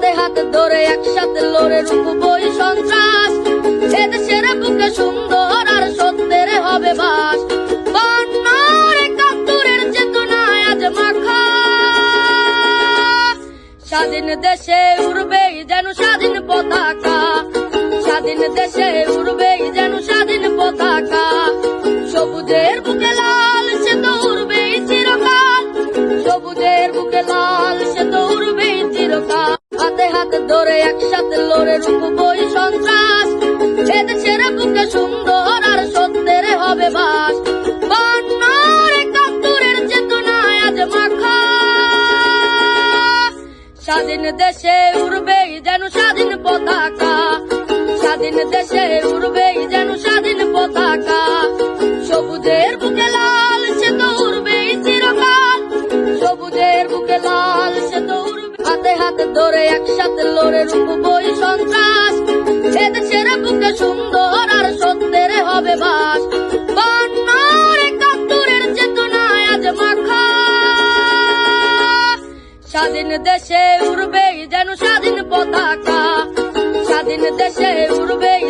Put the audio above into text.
হাতে হাতে ধরে একসাথে লড়ে সন্ত্রাস। বুকে সুন্দর আর সত্যের হবে বাস। স্বাধীন দেশে উড়বেই যেন স্বাধীন পতাকা। স্বাধীন দেশে উড়বেই যেন স্বাধীন পতাকা। সবুজের বুকে লাল, সে তো উড়বেই চিরকাল। সবুজের বুকে লাল ধরে একসাথে লড়ে রুখবই সন্ত্রাস। এদেশের বুকে সুন্দর আর সত্যের হবে বাস। স্বাধীন দেশে উড়বে যেন স্বাধীন পতাকা। স্বাধীন দেশে উড়বে যেন স্বাধীন পতাকা। সবুজের বুকে লাল, সে তো উড়বেই চিরকাল। সবুজের বুকে লাল, সে তো উড়বে হাতে হাতে ধরে একসাথে লড়ে রুখবই সন্ত্রাস। ছেড়ে বুকে সুন্দর আর সত্যের হবে বাস। স্বাধীন দেশে উড়বে যেন স্বাধীন পতাকা। স্বাধীন দেশে উড়বেই